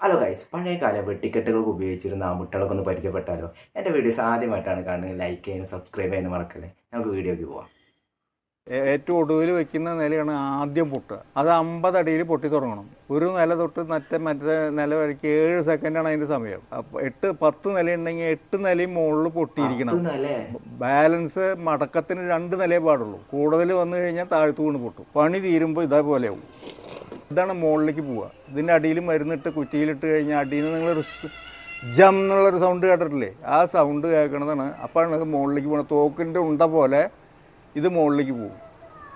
Hello guys പഴയകാല വെട്ടിക്കെട്ടുകൾക്ക് ഉപയോഗിച്ചിരുന്ന ആ മുട്ടകളൊക്കെ ഒന്ന് പരിചയപ്പെട്ടാലോ? എന്റെ വീഡിയോസ് ആദ്യമായിട്ടാണ് കാണുന്നത്. ലൈക്ക് ചെയ്യാനും സബ്സ്ക്രൈബ് ചെയ്യാനും മറക്കല്ലേ. നമുക്ക് വീഡിയോയ്ക്ക് പോവാം. ഏറ്റവും ഒടുവിൽ വെക്കുന്ന നിലയാണ് ആദ്യം പൊട്ടുക. അത് അമ്പത് അടിയിൽ പൊട്ടി തുടങ്ങണം. ഒരു നില തൊട്ട് മറ്റേ മറ്റേ നില വരയ്ക്ക് ഏഴ് സെക്കൻഡാണ് അതിന്റെ സമയം. അപ്പോൾ എട്ട് പത്ത് നില ഉണ്ടെങ്കിൽ എട്ട് നിലയും മുകളിൽ പൊട്ടിയിരിക്കണം. ബാലൻസ് മടക്കത്തിന് രണ്ട് നിലയെ പാടുള്ളൂ. കൂടുതൽ വന്നു കഴിഞ്ഞാൽ താഴ്ത്തു വീണ് പൊട്ടും. പണി തീരുമ്പോൾ ഇതേപോലെയാവും. ഇതാണ് മുകളിലേക്ക് പോവുക. ഇതിന്റെ അടിയിൽ മരുന്നിട്ട് കുറ്റിയിലിട്ട് കഴിഞ്ഞാൽ അടിയിൽ നിന്ന് നിങ്ങൾ ജം എന്നുള്ളൊരു സൗണ്ട് കേട്ടിട്ടില്ലേ? ആ സൗണ്ട് കേൾക്കണതാണ്. അപ്പോഴാണ് ഇത് മുകളിലേക്ക് പോകുന്നത് തോക്കിന്റെ ഉണ്ട പോലെ ഇത് മുകളിലേക്ക് പോകും.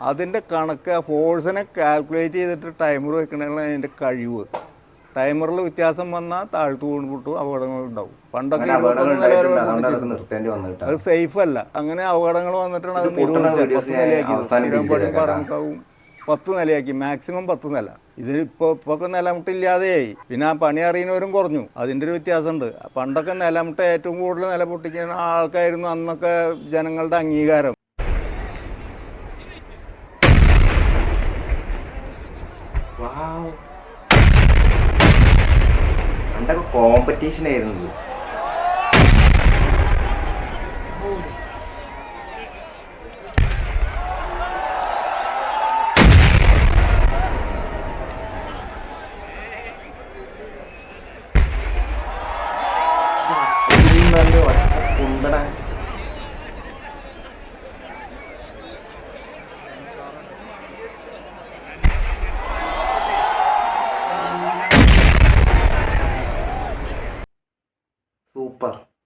അതിന്റെ കണക്ക് ആ ഫോഴ്സിനെ കാൽക്കുലേറ്റ് ചെയ്തിട്ട് ടൈമർ വെക്കണമെങ്കിൽ അതിന്റെ കഴിവ്. ടൈമറിൽ വ്യത്യാസം വന്നാൽ താഴ്ത്തു കൊണ്ടുപോട്ടു പൊട്ടും അപകടങ്ങൾ ഉണ്ടാവും. പണ്ടൊക്കെ അത് സേഫ് അല്ല. അങ്ങനെ അപകടങ്ങൾ വന്നിട്ടാണ് അത് നിരോധിച്ചത്. പത്ത് നിലയാക്കി. പറഞ്ഞിട്ടാവും. പത്ത് നിലയാക്കി. മാക്സിമം പത്ത് നില. ഇത് ഇപ്പോൾ ഇപ്പോൾ നിലമുട്ടില്ലാതെയായി. പിന്നെ ആ പണി അറിയുന്നവരും കുറഞ്ഞു. അതിന്റെ ഒരു വ്യത്യാസമുണ്ട്. പണ്ടൊക്കെ നിലമുട്ട ഏറ്റവും കൂടുതൽ നില പൊട്ടിക്കുന്ന ആൾക്കായിരുന്നു അന്നൊക്കെ ജനങ്ങളുടെ അംഗീകാരം. കോമ്പറ്റീഷൻ ആയിരുന്നു ऊपर